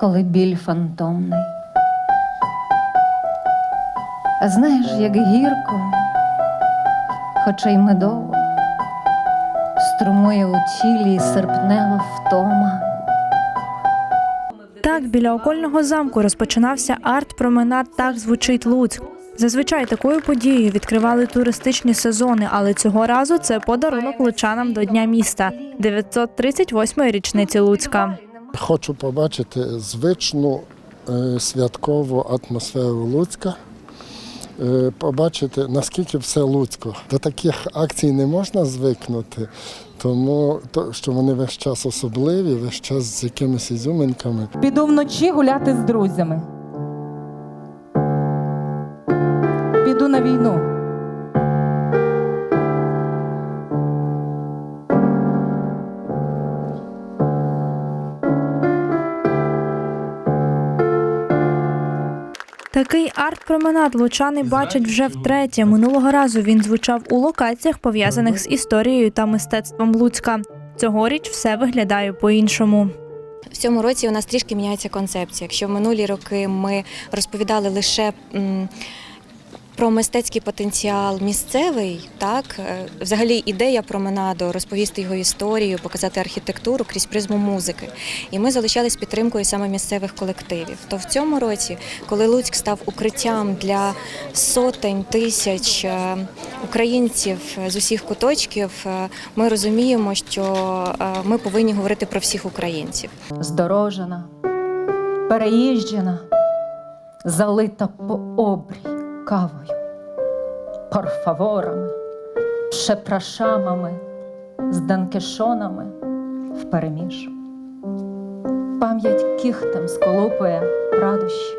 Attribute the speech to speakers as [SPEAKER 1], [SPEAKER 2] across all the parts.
[SPEAKER 1] коли біль фантомний. А знаєш, як гірко, хоча й медово, струмує у тілі серпнева втома.
[SPEAKER 2] Так, біля окольного замку розпочинався арт-променад Так звучить Луцьк. Зазвичай такою подією відкривали туристичні сезони, але цього разу це подарунок лучанам до Дня міста 938-ї річниці Луцька.
[SPEAKER 3] Хочу побачити звичну е, святкову атмосферу Луцька, е, побачити, наскільки все Луцько. До таких акцій не можна звикнути, тому то, що вони весь час особливі, весь час з якимись ізюминками.
[SPEAKER 4] Піду вночі гуляти з друзями. Піду на війну.
[SPEAKER 2] Такий арт-променад лучани бачать вже втретє. Минулого разу він звучав у локаціях, пов'язаних з історією та мистецтвом Луцька. Цьогоріч все виглядає по-іншому.
[SPEAKER 5] В цьому році у нас трішки міняється концепція. Якщо в минулі роки ми розповідали лише про мистецький потенціал місцевий, так е, взагалі ідея променаду розповісти його історію, показати архітектуру крізь призму музики. І ми залишались підтримкою саме місцевих колективів. То в цьому році, коли Луцьк став укриттям для сотень тисяч е, українців з усіх куточків, е, ми розуміємо, що е, ми повинні говорити про всіх українців.
[SPEAKER 1] здорожена, переїжджена, залита по обрій кавою, парфаворами, шепрашамами, з данкешонами впереміж. Пам'ять кіхтем сколупує радощі.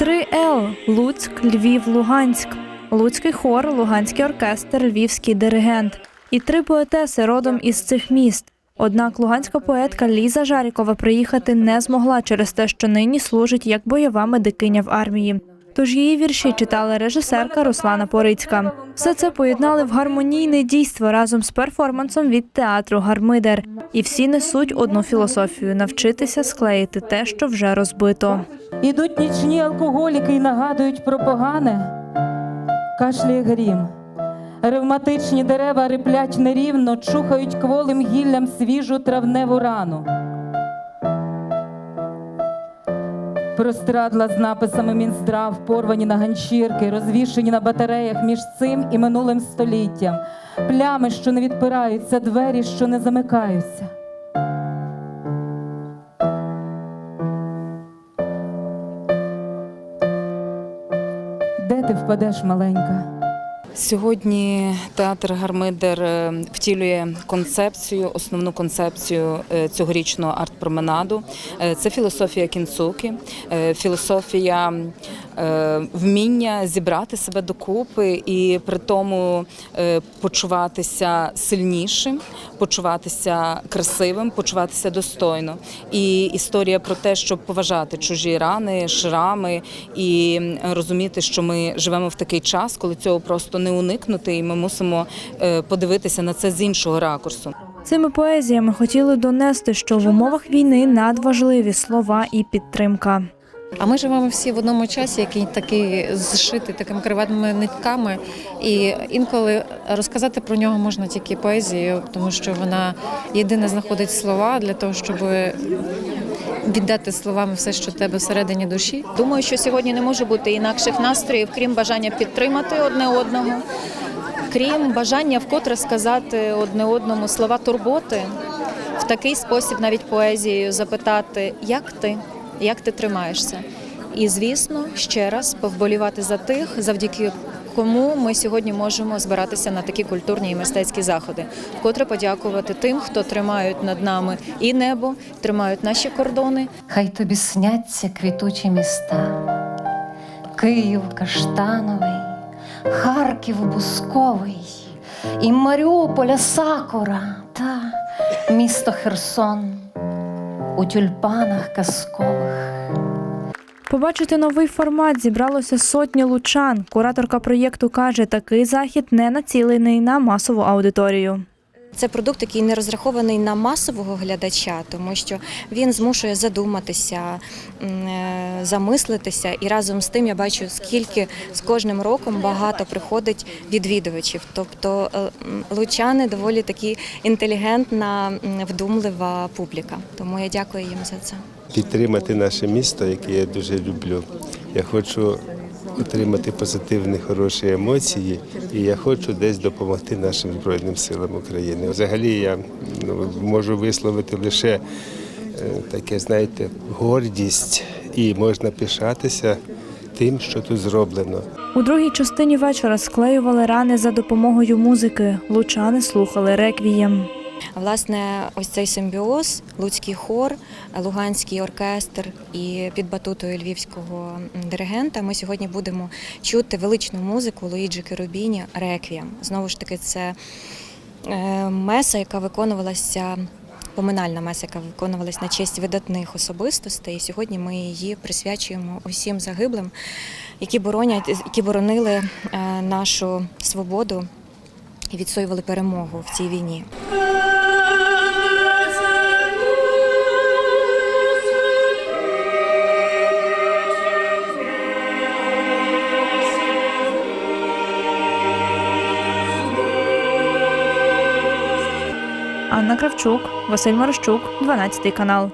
[SPEAKER 2] 3Л Луцьк, Львів, Луганськ, Луцький хор, Луганський оркестр, Львівський диригент і три поетеси родом із цих міст. Однак луганська поетка Ліза Жарікова приїхати не змогла через те, що нині служить як бойова медикиня в армії. Тож її вірші читала режисерка Руслана Порицька. Все це поєднали в гармонійне дійство разом з перформансом від театру Гармидер. І всі несуть одну філософію навчитися склеїти те, що вже розбито.
[SPEAKER 4] Ідуть нічні алкоголіки і нагадують про погане. Кашляє грім. Ревматичні дерева риплять нерівно, чухають кволим гіллям свіжу травневу рану. Прострадла з написами Мінздрав, порвані на ганчірки, розвішені на батареях між цим і минулим століттям, плями, що не відпираються, двері, що не замикаються. Де ти впадеш, маленька?
[SPEAKER 6] Сьогодні театр Гармидер е, втілює концепцію, основну концепцію е, цьогорічного арт-променаду. Е, Це філософія кінцуки, філософія вміння зібрати себе докупи і при тому почуватися сильнішим, почуватися красивим, почуватися достойно. І історія про те, щоб поважати чужі рани, шрами і розуміти, що ми живемо в такий час, коли цього просто не уникнути, і ми мусимо е, подивитися на це з іншого ракурсу.
[SPEAKER 2] Цими поезіями хотіли донести, що в умовах війни надважливі слова і підтримка.
[SPEAKER 7] А ми живемо всі в одному часі, який такий зшитий такими кривавими нитками. І інколи розказати про нього можна тільки поезією, тому що вона єдине знаходить слова для того, щоб віддати словами все, що в тебе всередині душі.
[SPEAKER 8] Думаю, що сьогодні не може бути інакших настроїв, крім бажання підтримати одне одного, крім бажання вкотре сказати одне одному слова турботи, в такий спосіб, навіть поезією, запитати, як ти, як ти тримаєшся. І, звісно, ще раз повболівати за тих, завдяки кому ми сьогодні можемо збиратися на такі культурні і мистецькі заходи. Вкотре подякувати тим, хто тримають над нами і небо, тримають наші кордони,
[SPEAKER 1] Хай тобі сняться квітучі міста, Київ каштановий, Харків бусковий, і Маріуполя сакура, та місто Херсон у тюльпанах казкових.
[SPEAKER 2] Побачити новий формат зібралося сотні лучан. Кураторка проєкту каже, такий захід не націлений на масову аудиторію.
[SPEAKER 5] Це продукт, який не розрахований на масового глядача, тому що він змушує задуматися, е, замислитися. І разом з тим я бачу, скільки з кожним роком багато приходить відвідувачів. Тобто е, лучани доволі такі інтелігентна, вдумлива публіка. Тому я дякую їм за це.
[SPEAKER 9] підтримати наше місто, яке я дуже люблю. Я хочу отримати позитивні, хороші емоції, і я хочу десь допомогти нашим Збройним силам України. Взагалі я ну, можу висловити лише е, таке, знаєте, гордість і можна пишатися тим, що тут зроблено.
[SPEAKER 2] У другій частині вечора склеювали рани за допомогою музики. Лучани слухали реквієм.
[SPEAKER 5] Власне, ось цей симбіоз, луцький хор, луганський оркестр і під батутою львівського диригента. Ми сьогодні будемо чути величну музику Луїджі Керубіні Реквієм. Знову ж таки, це е, меса, яка виконувалася. Поминальна меса, яка виконувалась на честь видатних особистостей. І сьогодні ми її присвячуємо усім загиблим, які боронять, які боронили е, нашу свободу і відстоювали перемогу в цій війні.
[SPEAKER 2] Анна Кравчук, Василь Марощук, 12 канал.